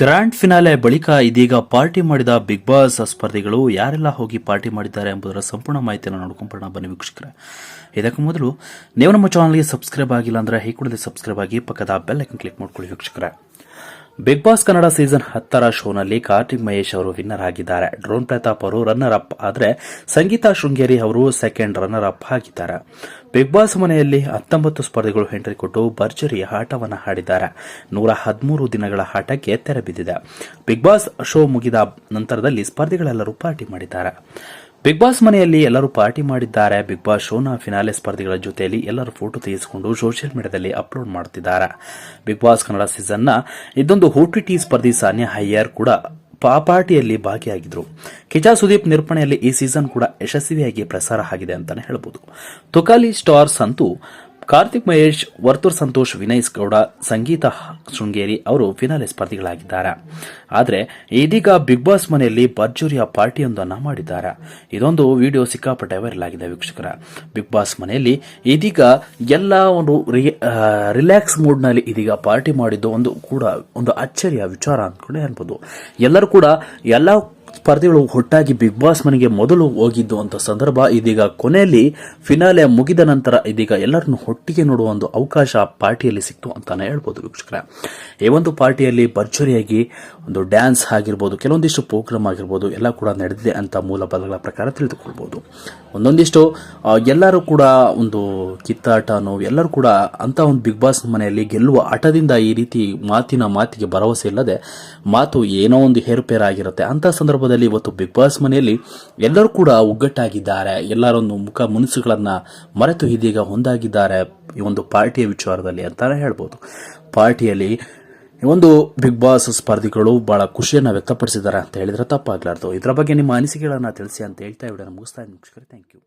Grand finale ಬಳಿಕ ಇದೀಗ party ಮಾಡಿದ ಬಿಗ್ ಬಾಸ್ ಸ್ಪರ್ಧಿಗಳು ಯಾರೆಲ್ಲ ಹೋಗಿ ಪಾರ್ಟಿ ಮಾಡಿದ್ದಾರೆ ಎಂಬುದರ ಸಂಪೂರ್ಣ ಮಾಹಿತಿಯನ್ನು ನೋಡ್ಕೊಂಡ್ಬರೋಣ ಬನ್ನಿ ವೀಕ್ಷಕರೇ. ಇದಕ್ಕೂ ಮೊದಲು ನೀವು ನಮ್ಮ ಚಾನಲ್ಗೆ ಸಬ್ಸ್ಕ್ರೈಬ್ ಆಗಿಲ್ಲ ಅಂದ್ರೆ ಈ ಸಬ್ಸ್ಕ್ರೈಬ್ ಆಗಿ ಪಕ್ಕದ ಬೆಲ್ ಐಕನ್ ಕ್ಲಿಕ್ ಮಾಡ್ಕೊಳ್ಳಿ ವೀಕ್ಷಕರೇ. ಬಿಗ್ ಬಾಸ್ ಕನ್ನಡ ಸೀಸನ್ ಹತ್ತರ ಶೋನಲ್ಲಿ ಕಾರ್ತಿಕ್ ಮಹೇಶ್ ಅವರು ವಿನ್ನರ್ ಆಗಿದ್ದಾರೆ. ಡ್ರೋನ್ ಪ್ರತಾಪ್ ಅವರು ರನ್ನರ್ ಅಪ್ ಆದರೆ ಸಂಗೀತಾ ಶೃಂಗೇರಿ ಅವರು ಸೆಕೆಂಡ್ ರನ್ನರ್ ಅಪ್ ಆಗಿದ್ದಾರೆ. ಬಿಗ್ ಬಾಸ್ ಮನೆಯಲ್ಲಿ ಹತ್ತೊಂಬತ್ತು ಸ್ಪರ್ಧಿಗಳು ಎಂಟ್ರಿ ಕೊಟ್ಟು ಭರ್ಜರಿ ಆಟವನ್ನು ಆಡಿದ್ದಾರೆ. ನೂರ ಹದಿಮೂರು ದಿನಗಳ ಆಟಕ್ಕೆ ತೆರೆ ಬಿದ್ದಿದೆ. ಬಿಗ್ ಬಾಸ್ ಶೋ ಮುಗಿದ ನಂತರದಲ್ಲಿ ಸ್ಪರ್ಧಿಗಳೆಲ್ಲರೂ ಪಾರ್ಟಿ ಮಾಡಿದ್ದಾರೆ. ಬಿಗ್ ಬಾಸ್ ಮನೆಯಲ್ಲಿ ಎಲ್ಲರೂ ಪಾರ್ಟಿ ಮಾಡಿದ್ದಾರೆ. ಬಿಗ್ ಬಾಸ್ ಶೋನ ಫಿನಾಲೆ ಸ್ಪರ್ಧಿಗಳ ಜೊತೆಯಲ್ಲಿ ಎಲ್ಲರೂ ಫೋಟೋ ತೆಗೆಸಿಕೊಂಡು ಸೋಷಿಯಲ್ ಮೀಡಿಯಾದಲ್ಲಿ ಅಪ್ಲೋಡ್ ಮಾಡುತ್ತಿದ್ದಾರೆ ಬಿಗ್ ಬಾಸ್ ಕನ್ನಡ ಸೀಸನ್ನ ಇದೊಂದು ಓಟಿಟಿ ಸ್ಪರ್ಧಿ ಸಾನ್ಯಾ ಹೈಯರ್ ಕೂಡ ಪಾ, ಪಾರ್ಟಿಯಲ್ಲಿ ಭಾಗಿಯಾಗಿದ್ರು. ಕಿಚಾ ಸುದೀಪ್ ನಿರ್ಪಣೆಯಲ್ಲಿ ಈ ಸೀಸನ್ ಕೂಡ ಯಶಸ್ವಿಯಾಗಿ ಪ್ರಸಾರ ಆಗಿದೆ ಅಂತಾನೆ ಹೇಳ್ಬೋದು. ತುಕಾಲಿ ಸ್ಟಾರ್ಸ್ ಅಂತೂ ಕಾರ್ತಿಕ್ ಮಹೇಶ್, ವರ್ತೂರ್ ಸಂತೋಷ್, ವಿನಯ್ ಗೌಡ, ಸಂಗೀತ ಶೃಂಗೇರಿ ಅವರು ಫಿನಾಲೆ ಸ್ಪರ್ಧಿಗಳಾಗಿದ್ದಾರೆ. ಆದರೆ ಇದೀಗ ಬಿಗ್ ಬಾಸ್ ಮನೆಯಲ್ಲಿ ಭರ್ಜೂರಿಯ ಪಾರ್ಟಿಯೊಂದನ್ನು ಮಾಡಿದ್ದಾರೆ. ಇದೊಂದು ವಿಡಿಯೋ ಸಿಕ್ಕಾಪಟ್ಟೆ ವೈರಲ್ ಆಗಿದೆ ವೀಕ್ಷಕರ. ಬಿಗ್ ಬಾಸ್ ಮನೆಯಲ್ಲಿ ಇದೀಗ ಎಲ್ಲ ಒಂದು ರಿಲ್ಯಾಕ್ಸ್ ಮೂಡ್ನಲ್ಲಿ ಇದೀಗ ಪಾರ್ಟಿ ಮಾಡಿದ್ದು ಒಂದು ಕೂಡ ಒಂದು ಅಚ್ಚರಿಯ ವಿಚಾರ ಅಂದ್ಕೊಂಡೇ ಅನ್ಬೋದು. ಎಲ್ಲರೂ ಕೂಡ ಎಲ್ಲ ಸ್ಪರ್ಧಿಗಳು ಒಟ್ಟಾಗಿ ಬಿಗ್ ಬಾಸ್ ಮನೆಗೆ ಮೊದಲು ಹೋಗಿದ್ದು ಅಂತ ಸಂದರ್ಭ ಇದೀಗ ಕೊನೆಯಲ್ಲಿ ಫಿನಾಲೆ ಮುಗಿದ ನಂತರ ಇದೀಗ ಎಲ್ಲರನ್ನು ಒಟ್ಟಿಗೆ ನೋಡುವ ಒಂದು ಅವಕಾಶ ಪಾರ್ಟಿಯಲ್ಲಿ ಸಿಕ್ತು ಅಂತಾನೆ ಹೇಳ್ಬೋದು ವೀಕ್ಷಕರ. ಈ ಒಂದು ಪಾರ್ಟಿಯಲ್ಲಿ ಭರ್ಜರಿಯಾಗಿ ಒಂದು ಡ್ಯಾನ್ಸ್ ಆಗಿರ್ಬೋದು, ಕೆಲವೊಂದಿಷ್ಟು ಪ್ರೋಗ್ರಾಮ್ ಆಗಿರ್ಬೋದು, ಎಲ್ಲ ಕೂಡ ನಡೆದಿದೆ ಅಂತ ಮೂಲ ಬಲಗಳ ಪ್ರಕಾರ ತಿಳಿದುಕೊಳ್ಬೋದು. ಒಂದೊಂದಿಷ್ಟು ಎಲ್ಲರೂ ಕೂಡ ಒಂದು ಕಿತ್ತಾಟನೋ ಎಲ್ಲರೂ ಕೂಡ ಅಂತ ಒಂದು ಬಿಗ್ ಬಾಸ್ ಮನೆಯಲ್ಲಿ ಗೆಲ್ಲುವ ಆಟದಿಂದ ಈ ರೀತಿ ಮಾತಿನ ಮಾತಿಗೆ ಭರವಸೆ ಇಲ್ಲದೆ ಮಾತು ಏನೋ ಒಂದು ಹೇರುಪೇರಾಗಿರುತ್ತೆ. ಅಂತ ಅಂತ ಸಂದರ್ಭದಲ್ಲಿ ಇವತ್ತು ಬಿಗ್ ಬಾಸ್ ಮನೆಯಲ್ಲಿ ಎಲ್ಲರೂ ಕೂಡ ಒಗ್ಗಟ್ಟಾಗಿದ್ದಾರೆ. ಎಲ್ಲರೊಂದು ಮುಖ ಮುನಿಸುಗಳನ್ನ ಮರೆತು ಇದೀಗ ಒಂದಾಗಿದ್ದಾರೆ ಈ ಒಂದು ಪಾರ್ಟಿಯ ವಿಚಾರದಲ್ಲಿ ಅಂತಾನೆ ಹೇಳ್ಬೋದು. ಪಾರ್ಟಿಯಲ್ಲಿ ಒಂದು ಬಿಗ್ ಬಾಸ್ ಸ್ಪರ್ಧಿಗಳು ಬಹಳ ಖುಷಿಯನ್ನು ವ್ಯಕ್ತಪಡಿಸಿದ್ದಾರೆ ಅಂತ ಹೇಳಿದ್ರೆ ತಪ್ಪಾಗ್ಲಾರ್ದು. ಇದರ ಬಗ್ಗೆ ನಿಮ್ಮ ಅನಿಸಿಕೆಗಳನ್ನು ತಿಳಿಸಿ ಅಂತ ಹೇಳ್ತಾ ವಿಡಿಯೋನ ಮುಗಿಸ್ತಾ ಇದ್ದೀನಿ. Thank you